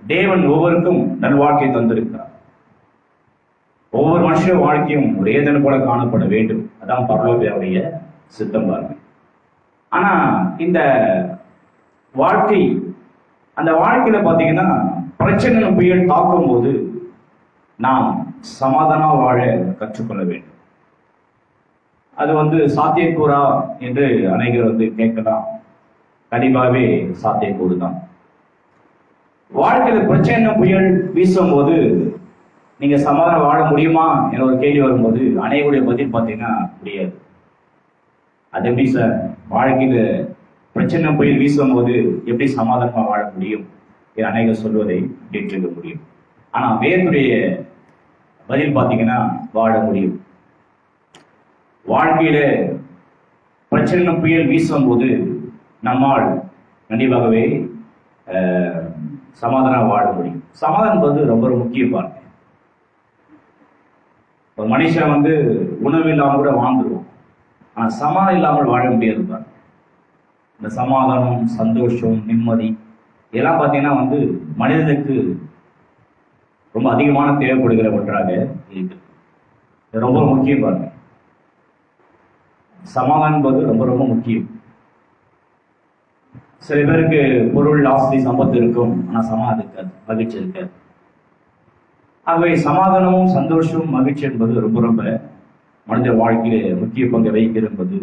தேவன் ஒவ்வொருக்கும் நல்வாழ்க்கை தந்திருக்கிறார். ஒவ்வொரு மனுஷ வாழ்க்கையும் ஒரே தினம் போல காணப்பட வேண்டும். அதான் பரலோபியாவுடைய சித்தம் பாருங்க. ஆனா இந்த வாழ்க்கை அந்த வாழ்க்கையில பாத்தீங்கன்னா பிரச்சனை புயல் தாக்கும் போது நாம் சமாதானமா வாழ கற்றுக்கொள்ள வேண்டும். அது வந்து சாத்தியக்கூறா என்று அனைவர் வந்து கேட்கலாம். கண்டிப்பாகவே சாத்தியக்கூறு தான். வாழ்க்கையில பிரச்சனை புயல் வீசும் போது நீங்க சமாதானம் வாழ முடியுமா என ஒரு கேள்வி வரும்போது அனைவருடைய பதில் பார்த்தீங்கன்னா முடியாது. அது எப்படி சார்? வாழ்க்கையில பிரச்சனை புயல் வீசும் போது எப்படி சமாதானமா வாழ முடியும் என்று அனைவர் சொல்வதை கேட்டிருக்க முடியும். ஆனா வேதனுடைய பதில் பார்த்தீங்கன்னா வாழ முடியும். வாழ்க்கையில பிரச்சனை புயல் வீசும் போது நம்மால் கண்டிப்பாகவே அஹ், சமாதானம் வாழ முடியும். சமாதானம் வந்து ரொம்ப ஒரு முக்கிய பாருங்க ஒரு மனுஷன் வந்து உணவு இல்லாமல் கூட வாழ்ந்துருவான். ஆனா சமாதானம் இல்லாமல் வாழ முடியாது பாருங்க இந்த சமாதானம் சந்தோஷம் நிம்மதி இதெல்லாம் பார்த்தீங்கன்னா வந்து மனிதனுக்கு ரொம்ப அதிகமான தேவைப்படுகிற ஒன்றாக இருக்கு. இது ரொம்ப முக்கியம் பாருங்க சமாதானம் என்பது ரொம்ப ரொம்ப முக்கியம். சில பேருக்கு பொருள் ஆஸ்தி சம்பத்து இருக்கும். ஆனா சமாதி இருக்காது மகிழ்ச்சி இருக்காது. ஆகவே சமாதானமும் சந்தோஷமும் மகிழ்ச்சி என்பது ரொம்ப ரொம்ப மனித வாழ்க்கையில முக்கிய பங்கு வகிக்கிறது என்பது